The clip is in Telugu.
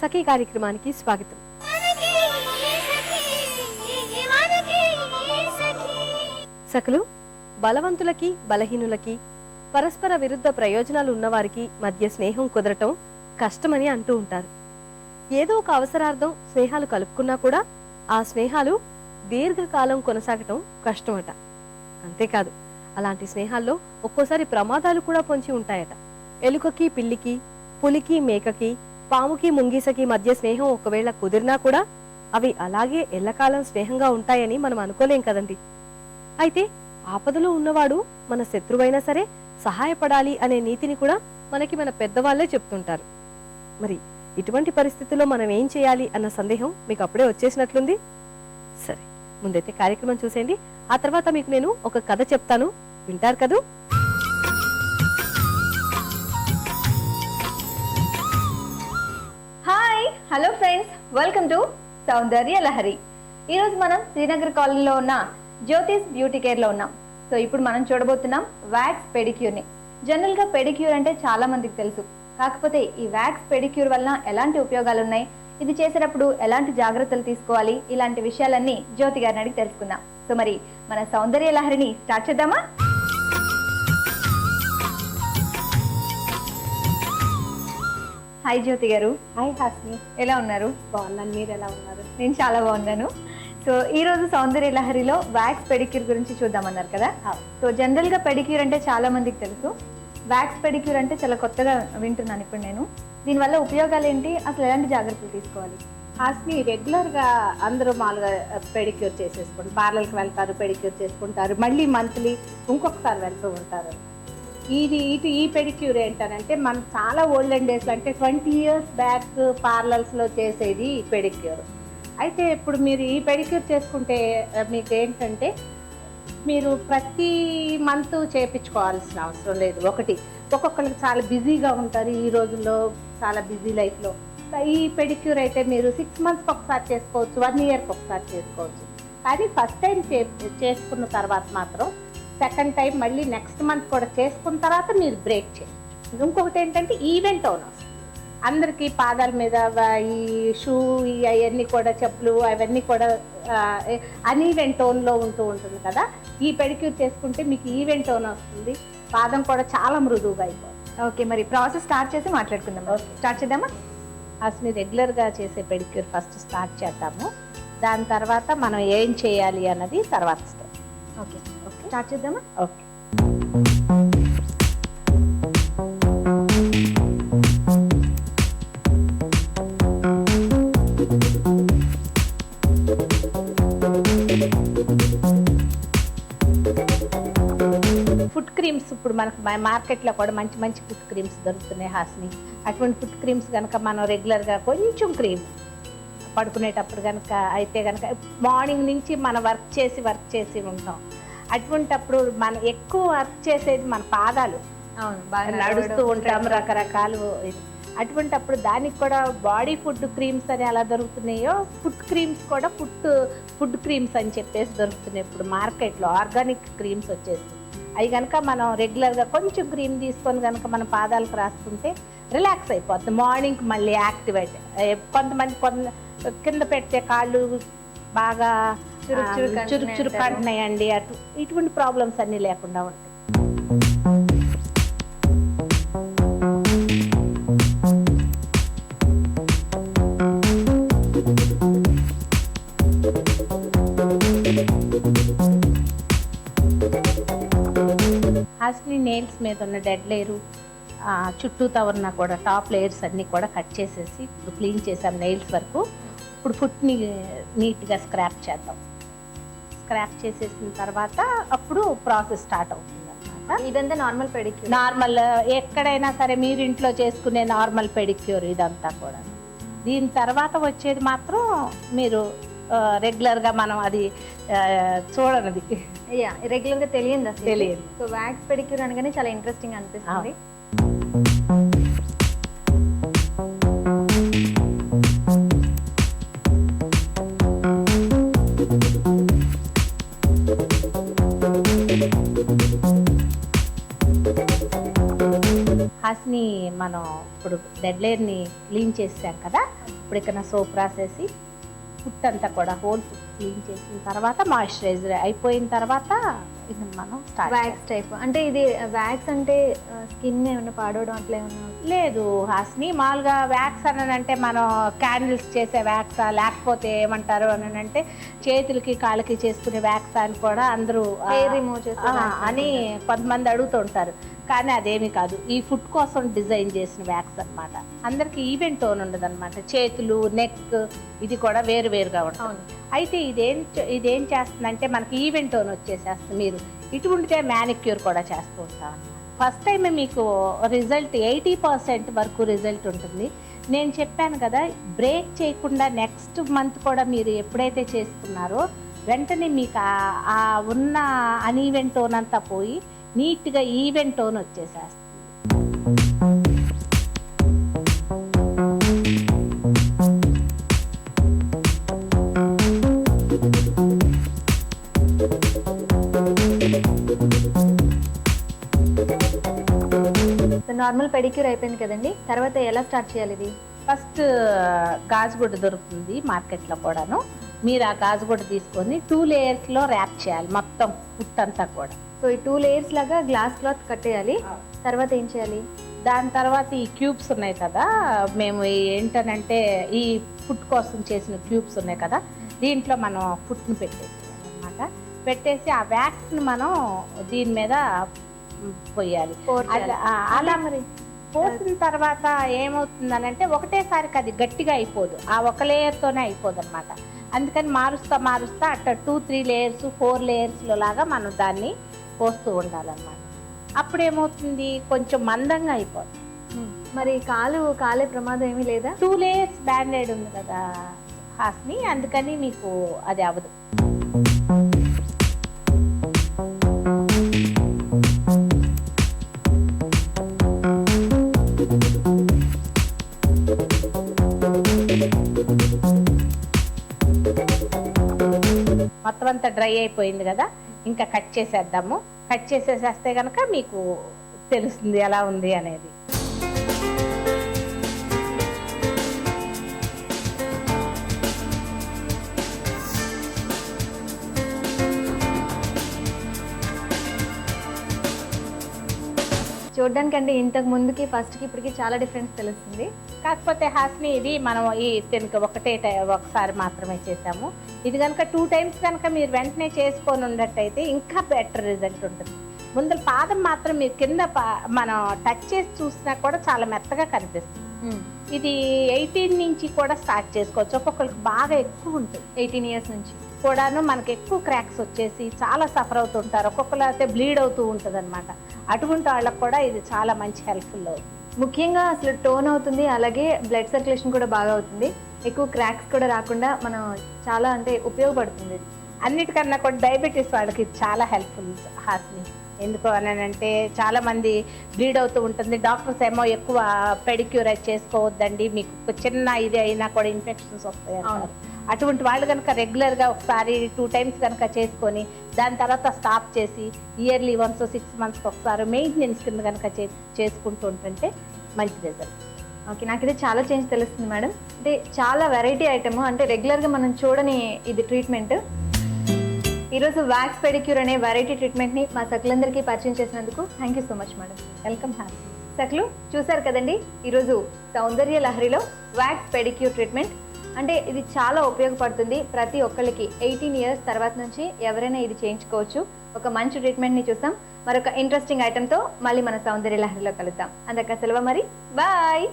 సఖీ కార్యక్రమానికి స్వాగతం. సఖలు బలవంతులకి బలహీనులకి పరస్పర విరుద్ధ ప్రయోజనాలు ఉన్నవారికి మధ్య స్నేహం కుదరటం కష్టమని అంటూ ఉంటారు. ఏదో ఒక అవసరార్థం స్నేహాలు కలుపుకున్నా కూడా ఆ స్నేహాలు దీర్ఘకాలం కొనసాగటం కష్టమట. అంతేకాదు అలాంటి స్నేహాల్లో ఒక్కోసారి ప్రమాదాలు కూడా పొంచి ఉంటాయట. ఎలుకకి పిల్లికి పులికి మేకకి పాముకి ముంగీసకి మధ్య స్నేహం ఒకవేళ కుదిరినా కూడా అవి అలాగే ఎల్లకాలం స్నేహంగా ఉంటాయని మనం అనుకోలేం కదండి. అయితే ఆపదలో ఉన్నవాడు మన శత్రువైనా సరే సహాయపడాలి అనే నీతిని కూడా మనకి మన పెద్దవాళ్ళే చెప్తుంటారు. మరి ఇటువంటి పరిస్థితుల్లో మనం ఏం చేయాలి అన్న సందేహం మీకు అప్పుడే వచ్చేసినట్లుంది? సరే ముందైతే కార్యక్రమం చూసేయండి. ఆ తర్వాత మీకు నేను ఒక కథ చెప్తాను. వింటారు కదూ? Hello friends welcome to Soundarya Lahari ఈరోజు మనం శ్రీనగర్ కాలనీలో ఉన్న జ్యోతిష్ బ్యూటీ కేర్లో ఉన్నాం. సో ఇప్పుడు మనం చూడబోతున్నాం వ్యాక్స్ పెడిక్యూర్ని. జనరల్గా పెడిక్యూర్ అంటే చాలా మందికి తెలుసు. కాకపోతే ఈ వ్యాక్స్ పెడిక్యూర్ వలన ఎలాంటి ఉపయోగాలు ఉన్నాయి? ఇది చేసేటప్పుడు ఎలాంటి జాగ్రత్తలు తీసుకోవాలి? ఇలాంటి విషయాలన్నీ జ్యోతి గారిని అడిగి తెలుసుకుందాం. సో మరి మన సౌందర్య లహరిని స్టార్ట్ చేద్దామా? హాయ్ జ్యోతి గారు. హాయ్ హాస్ని ఎలా ఉన్నారు? బాగున్నాను. మీరు ఎలా ఉన్నారు? నేను చాలా బాగున్నాను. సో ఈ రోజు సౌందర్య లహరిలో వ్యాక్స్ పెడిక్యూర్ గురించి చూద్దామన్నారు కదా. సో జనరల్గా పెడిక్యూర్ అంటే చాలా మందికి తెలుసు. వ్యాక్స్ పెడిక్యూర్ అంటే చాలా కొత్తగా వింటున్నాను ఇప్పుడు నేను. దీనివల్ల ఉపయోగాలు ఏంటి? అసలు ఎలాంటి జాగ్రత్తలు తీసుకోవాలి? హాస్ని రెగ్యులర్గా అందరూ మామూలుగా పెడిక్యూర్ చేసేసుకుంటారు. పార్లర్కి వెళ్తారు పెడిక్యూర్ చేసుకుంటారు. మళ్ళీ మంత్లీ ఇంకొకసారి వెళ్తూ ఉంటారు. ఇది ఇటు ఈ పెడిక్యూర్ ఏంటనంటే మనం చాలా ఓల్డెన్ డేస్ అంటే ట్వంటీ ఇయర్స్ బ్యాక్ పార్లర్స్లో చేసేది ఈ పెడిక్యూర్. అయితే ఇప్పుడు మీరు ఈ పెడిక్యూర్ చేసుకుంటే మీకు ఏంటంటే మీరు ప్రతి మంత్ చేపించుకోవాల్సిన అవసరం లేదు. ఒకటి ఒక్కొక్కరికి చాలా బిజీగా ఉంటారు. ఈ రోజుల్లో చాలా బిజీ లైఫ్లో. ఈ పెడిక్యూర్ అయితే మీరు సిక్స్ మంత్స్కి ఒకసారి చేసుకోవచ్చు వన్ ఇయర్కి ఒకసారి చేసుకోవచ్చు. కానీ ఫస్ట్ టైం చే చేసుకున్న తర్వాత మాత్రం సెకండ్ టైం మళ్ళీ నెక్స్ట్ మంత్ కూడా చేసుకున్న తర్వాత మీరు బ్రేక్ చేయండి. ఇంకొకటి ఏంటంటే ఈవెంట్ ఓనర్స్. అందరికీ పాదాల మీద ఈ షూ ఈ అవన్నీ కూడా చెప్పులు అవన్నీ కూడా అన్ఈవెంట్ టోన్లో ఉంటూ ఉంటుంది కదా. ఈ పెడిక్యూర్ చేసుకుంటే మీకు ఈవెంట్ టోన్ వస్తుంది. పాదం కూడా చాలా మృదువుగా అయిపోతుంది. ఓకే మరి ప్రాసెస్ స్టార్ట్ చేసి మాట్లాడుకుందాం. స్టార్ట్ చేద్దామా? అసలు రెగ్యులర్గా చేసే పెడిక్యూర్ ఫస్ట్ స్టార్ట్ చేద్దాము. దాని తర్వాత మనం ఏం చేయాలి అన్నది తర్వాత స్టెప్. ఓకే. స్టార్ట్ చేద్దామా? ఓకే. ఫుడ్ క్రీమ్స్ ఇప్పుడు మనకు మార్కెట్లో కూడా మంచి మంచి ఫుడ్ క్రీమ్స్ దొరుకుతున్నాయి హాస్ని. అటువంటి ఫుడ్ క్రీమ్స్ కనుక మనం రెగ్యులర్గా కొంచెం క్రీమ్ పడుకునేటప్పుడు కనుక అయితే కనుక మార్నింగ్ నుంచి మనం వర్క్ చేసి వర్క్ చేసి ఉంటాం. అటువంటప్పుడు మనం ఎక్కువ వర్క్ చేసేది మన పాదాలు. నడుస్తూ ఉంటాం రకరకాలు. అటువంటప్పుడు దానికి కూడా బాడీ ఫుడ్ క్రీమ్స్ అని ఎలా దొరుకుతున్నాయో ఫుడ్ క్రీమ్స్ కూడా ఫుడ్ ఫుడ్ క్రీమ్స్ అని చెప్పేసి దొరుకుతున్నాయి. ఇప్పుడు మార్కెట్లో ఆర్గానిక్ క్రీమ్స్ వచ్చేసి. అవి కనుక మనం రెగ్యులర్గా కొంచెం క్రీమ్ తీసుకొని కనుక మన పాదాలకు రాసుకుంటే రిలాక్స్ అయిపోతుంది. మార్నింగ్ మళ్ళీ యాక్టివేట్. కొంతమంది కొంత కింద పెడితే కాళ్ళు బాగా చురుకు అటు ఇటువంటి ప్రాబ్లమ్స్ అన్నీ లేకుండా ఉంటాయి. హాస్ని నెయిల్స్ మీద ఉన్న డెడ్ లేయరు చుట్టూతా ఉన్న కూడా టాప్ లేయర్స్ అన్నీ కూడా కట్ చేసేసి ఇప్పుడు క్లీన్ చేసాం నెయిల్స్ వరకు. ఇప్పుడు ఫుట్ని నీట్గా స్క్రాప్ చేద్దాం. స్క్రాప్ చేసేసిన తర్వాత అప్పుడు ప్రాసెస్ స్టార్ట్ అవుతుంది ఇదంతా నార్మల్ పెడిక్యూర్ నార్మల్ ఎక్కడైనా సరే మీరు ఇంట్లో చేసుకునే నార్మల్ పెడిక్యూర్ ఇదంతా కూడా దీని తర్వాత వచ్చేది మాత్రం మీరు రెగ్యులర్గా మనం అది చూడనిది. యా రెగ్యులర్గా తెలియదు అసలు. తెలియదు. సో వ్యాక్స్ పెడిక్యూర్ అనగానే చాలా ఇంట్రెస్టింగ్ అనిపిస్తుంది. హాస్ని మనం ఇప్పుడు డెడ్ లేయర్ని క్లీన్ చేసాం కదా ఇప్పుడు ఇక్కడ సోప్ రాసేసి ఫుట్ అంతా కూడా హోల్ ఫుట్ క్లీన్ చేసిన తర్వాత మాయిశ్చరైజర్ అయిపోయిన తర్వాత ఇది మనం స్టార్ట్ వ్యాక్స్ టైప్ అంటే ఇది వ్యాక్స్ అంటే స్కిన్ ఏమైనా పాడవడం అట్లా లేదు హాస్ని మామూలుగా వ్యాక్స్ అని అంటే మనం క్యాండిల్స్ చేసే వ్యాక్సా లేకపోతే ఏమంటారు అని అంటే చేతులకి కాళ్ళకి చేసుకునే వ్యాక్స్ అని కూడా అందరూ రిమూవ్ చేసే ఆ, wax అని. కొంతమంది అడుగుతుంటారు. కానీ అదేమి కాదు. ఈ ఫుడ్ కోసం డిజైన్ చేసిన వ్యాక్స్ అన్నమాట. అందరికి ఈవెంట్ టోన్ ఉండదు అనమాట చేతులు నెక్ ఇది కూడా వేరు వేరుగా ఉంటుంది. అయితే ఇదేం ఇదేం చేస్తుందంటే మనకి ఈవెంట్ టోన్ వచ్చేసేస్తుంది. మీరు ఇటువంటిదే మ్యానిక్యూర్ కూడా చేస్తూ ఉంటాం. ఫస్ట్ టైం మీకు రిజల్ట్ ఎయిటీ పర్సెంట్ వరకు రిజల్ట్ ఉంటుంది. నేను చెప్పాను కదా బ్రేక్ చేయకుండా నెక్స్ట్ మంత్ కూడా మీరు ఎప్పుడైతే చేసుకున్నారో వెంటనే మీకు ఆ- ఉన్న అన్ఈవెంట్ టోన్ అంతా పోయి నీట్గా ఈవెంట్ టోన్ వచ్చేసేస్తుంది నార్మల్ పెడిక్యూర్ అయిపోయింది కదండి. తర్వాత ఎలా స్టార్ట్ చేయాలి ఇది? ఫస్ట్ గాజుగుడ్డ దొరుకుతుంది మార్కెట్లో కూడాను. మీరు ఆ గాజుగుడ్డ తీసుకొని టూ లేయర్స్లో ర్యాప్ చేయాలి మొత్తం ఫుట్ అంతా కూడా. సో ఈ టూ లేయర్స్ లాగా గ్లాస్ క్లాత్ కట్టేయాలి. తర్వాత ఏం చేయాలి? దాని తర్వాత ఈ క్యూబ్స్ ఉన్నాయి కదా మేము ఏంటనంటే ఈ ఫుడ్ కోసం చేసిన క్యూబ్స్ ఉన్నాయి కదా దీంట్లో మనం ఫుట్ని పెట్టేసి అనమాట పెట్టేసి ఆ వ్యాక్స్ని మనం దీని మీద పోయాలి. అలా మరి పోసిన తర్వాత ఏమవుతుందనంటే ఒకటేసారికి అది గట్టిగా అయిపోదు. ఆ ఒక లేయర్తోనే అయిపోదు అనమాట అందుకని మారుస్తా మారుస్తా అట్ట టూ త్రీ లేయర్స్ ఫోర్ లేయర్స్లో లాగా మనం దాన్ని పోస్తూ ఉండాలన్నమాట. అప్పుడు ఏమవుతుంది కొంచెం మందంగా అయిపోతుంది. మరి కాలు కాలే ప్రమాదం ఏమీ లేదా? టూ లేయర్స్ బ్యాండెడ్ ఉంది కదా హాస్ని అందుకని మీకు అది అవ్వదు. మొత్తం అంతా డ్రై అయిపోయింది కదా? ఇంకా కట్ చేసేద్దాము. కట్ చేసేసేస్తే కనుక మీకు తెలుస్తుంది ఎలా ఉంది అనేది. చూడడానికంటే ఇంతకు ముందుకి ఫస్ట్కి ఇప్పటికి చాలా డిఫరెన్స్ తెలుస్తుంది. కాకపోతే హాస్ని ఇది మనం ఈ దీనికి ఒకటే టై- ఒకసారి మాత్రమే చేసాము ఇది కనుక టూ టైమ్స్ కనుక మీరు వెంటనే చేసుకొని ఉన్నట్టయితే ఇంకా బెటర్ రిజల్ట్ ఉంటుంది. ముందు పాదం మాత్రం మీరు కింద మనం టచ్ చేసి చూసినా కూడా చాలా మెత్తగా కనిపిస్తుంది. ఇది ఎయిటీన్ నుంచి కూడా స్టార్ట్ చేసుకోవచ్చు. ఒక్కొక్కరికి బాగా ఎక్కువ ఉంటుంది. ఎయిటీన్ ఇయర్స్ నుంచి. కూడాను మనకి ఎక్కువ క్రాక్స్ వచ్చేసి చాలా సఫర్ అవుతుంటారు. ఒక్కొక్కరు అయితే బ్లీడ్ అవుతూ ఉంటుంది అనమాట అటువంటి వాళ్ళకి కూడా ఇది చాలా మంచి హెల్ప్ఫుల్ అవుతుంది. ముఖ్యంగా అసలు టోన్ అవుతుంది అలాగే బ్లడ్ సర్క్యులేషన్ కూడా బాగా అవుతుంది. ఎక్కువ క్రాక్స్ కూడా రాకుండా మనం చాలా అంటే ఉపయోగపడుతుంది. అన్నిటికన్నా కూడా డయాబెటీస్ వాళ్ళకి చాలా హెల్ప్ఫుల్ హాస్ని. ఎందుకు అని అంటే చాలా మంది బ్లీడ్ అవుతూ ఉంటుంది. డాక్టర్స్ ఏమో ఎక్కువ పెడిక్యూర్ చేసుకోవద్దండి. మీకు చిన్న ఇది అయినా కూడా ఇన్ఫెక్షన్స్ వస్తాయి అటువంటి వాళ్ళు కనుక రెగ్యులర్గా ఒకసారి టూ టైమ్స్ కనుక చేసుకొని దాని తర్వాత స్టాప్ చేసి ఇయర్లీ వన్స్ సిక్స్ మంత్స్కి ఒకసారి మెయింటెనెన్స్ కింద కనుక చే చేసుకుంటూ ఉంటుంటే మంచి రిజల్ట్ ఓకే నాకైతే చాలా చేంజ్ తెలుస్తుంది మేడం అంటే చాలా వెరైటీ ఐటమ్ అంటే రెగ్యులర్గా మనం చూడని ఇది ట్రీట్మెంట్ ఈరోజు వ్యాక్స్ పెడిక్యూర్ అనే వెరైటీ ట్రీట్మెంట్ని మా సకులందరికీ పరిచయం చేసినందుకు thank you so much madam welcome happy సకులు చూశారు కదండి? ఈరోజు సౌందర్య లహరిలో వ్యాక్స్ పెడిక్యూర్ ట్రీట్మెంట్ అంటే ఇది చాలా ఉపయోగపడుతుంది ప్రతి ఒక్కరికి ఎయిటీన్ ఇయర్స్ తర్వాత నుంచి ఎవరైనా ఇది చేయించుకోవచ్చు. ఒక మంచి ట్రీట్మెంట్ని చూసాం మరొక ఇంట్రెస్టింగ్ ఐటెంతో మళ్ళీ మన సౌందర్య లహరిలో కలుద్దాం. అందరికీ సెలవు మరి. బాయ్